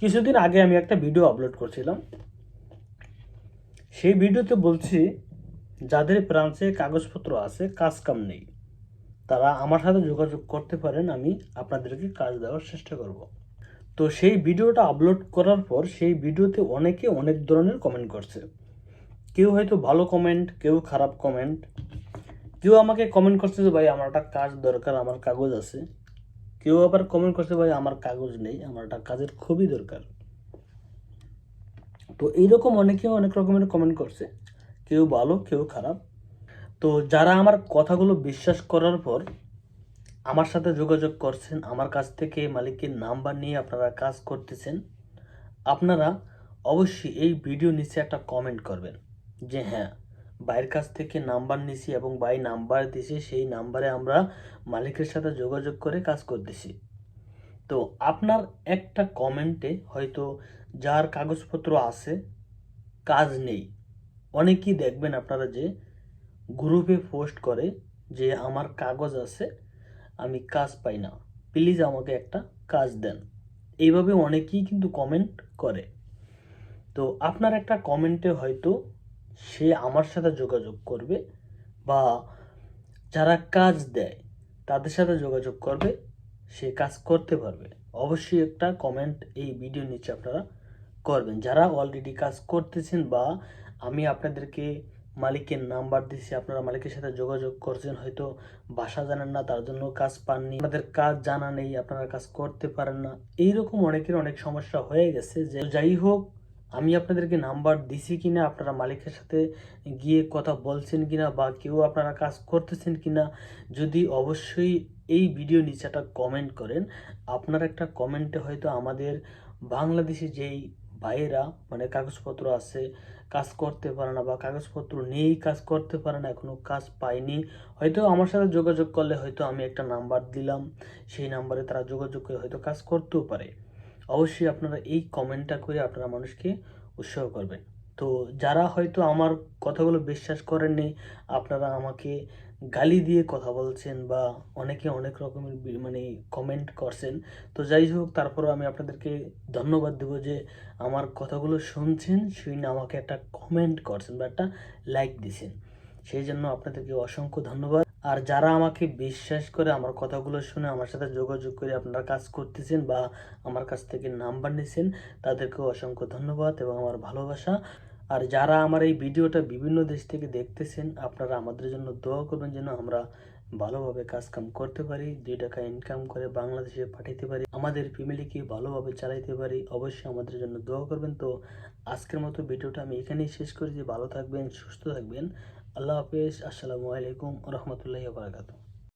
কিছুদিন আগে আমি একটা ভিডিও আপলোড করছিলাম। সেই ভিডিওতে বলছি, যাদের ব্রাঞ্চে কাগজপত্র আছে, কাজ কাম নেই, তারা আমার সাথে যোগাযোগ করতে পারেন, আমি আপনাদেরকে কাজ দেওয়ার চেষ্টা করব। তো সেই ভিডিওটা আপলোড করার পর সেই ভিডিওতে অনেকে অনেক ধরনের কমেন্ট করছে। কেউ হয়তো ভালো কমেন্ট কেউ খারাপ কমেন্ট কেউ আমাকে কমেন্ট করছে যে, ভাই, আমার একটা কাজ দরকার, আমার কাগজ আছে। কেউ আবার কমেন্ট করছে, ভাই, আমার কাগজ নেই, আমার একটা কাজের খুবই দরকার। তো এইরকম অনেকে অনেক রকমের কমেন্ট করছে, কেউ ভালো, কেউ খারাপ। তো যারা আমার কথাগুলো বিশ্বাস করার পর আমার সাথে যোগাযোগ করছেন, আমার কাছ থেকে মালিকের নাম্বার নিয়ে আপনারা কাজ করতেছেন, আপনারা অবশ্যই এই ভিডিও নিচে একটা কমেন্ট করবেন যে হ্যাঁ ভাইয়ের কাছ থেকে নাম্বার নিছি এবং বাই নাম্বার দিছে, সেই নাম্বারে আমরা মালিকের সাথে যোগাযোগ করে কাজ করতেছি। তো আপনার একটা কমেন্টে হয়তো যার কাগজপত্র আছে, কাজ নেই। অনেকেই দেখবেন আপনারা যে গ্রুপে পোস্ট করে যে আমার কাগজ আছে, আমি কাজ পাই না। প্লিজ আমাকে একটা কাজ দেন। এইভাবে অনেকেই কিন্তু কমেন্ট করে। তো আপনার একটা কমেন্টে হয়তো সে আমার সাথে যোগাযোগ করবে বা যারা কাজ দেয় তাদের সাথে যোগাযোগ করবে, সে কাজ করতে পারবে। অবশ্যই একটা কমেন্ট এই ভিডিও নিচে আপনারা করবেন। যারা অলরেডি কাজ করতেছেন বা আমি আপনাদেরকে মালিকের নাম্বার দিচ্ছি আপনারা মালিকের সাথে যোগাযোগ করছেন, হয়তো বাসা জানেন না, তার জন্য কাজ পাননি আপনাদের কাজ জানা নেই, আপনারা কাজ করতে পারেন না, এইরকম অনেকের অনেক সমস্যা হয়ে গেছে। যে যাই হোক আমি আপনাদেরকে নাম্বার দিছি কি না আপনারা মালিকের সাথে গিয়ে কথা বলছেন কি না বা কেউ আপনারা কাজ করতেছেন কি না যদি অবশ্যই এই ভিডিও নিচে একটা কমেন্ট করেন। আপনার একটা কমেন্টে হয়তো আমাদের বাংলাদেশে যেই ভাইয়েরা মানে কাগজপত্র আছে, কাজ করতে পারে না বা কাগজপত্র নেই, কাজ করতে পারে না এখনও কাজ পায়নি, হয়তো আমার সাথে যোগাযোগ করলে হয়তো আমি একটা নাম্বার দিলাম, সেই নাম্বারে তারা যোগাযোগ করে হয়তো কাজ করতেও পারে। অবশ্যই আপনারা এই কমেন্টটা করে আপনারা মানুষকে উৎসাহ করবেন। তো যারা হয়তো আমার কথাগুলো বিশ্বাস করেননি, আপনারা আমাকে গালি দিয়ে কথা বলছেন বা অনেকে অনেক রকমের মানে কমেন্ট করছেন, তো যাই হোক, তারপরও আমি আপনাদেরকে ধন্যবাদ দেবো যে আমার কথাগুলো শুনছেন শুনে আমাকে একটা কমেন্ট করছেন বা একটা লাইক দিছেন। সেই জন্য আপনাদেরকে অসংখ্য ধন্যবাদ। আর যারা আমাকে বিশ্বাস করে আমার কথাগুলো শুনে আমার সাথে যোগাযোগ করে আপনারা কাজ করতেছেন বা আমার কাছ থেকে নাম্বার নিয়েছেন তাদেরকেও অসংখ্য ধন্যবাদ এবং আমার ভালোবাসা। আর যারা আমার এই ভিডিওটা বিভিন্ন দেশ থেকে দেখতেছেন, আপনারা আমাদের জন্য দোয়া করবেন যেন আমরা ভালোভাবে কাজ কাম করতে পারি, দুই টাকা ইনকাম করে বাংলাদেশে পাঠাইতে পারি, আমাদের ফ্যামিলিকে ভালোভাবে চালাইতে পারি, অবশ্যই আমাদের জন্য দোয়া করবেন। তো আজকের মতো ভিডিওটা আমি এখানেই শেষ করি। যে ভালো থাকবেন, সুস্থ থাকবেন। আল্লাহ হাফেজ। আসসালামু আলাইকুম রহমতুল্লাহ বারাকাতু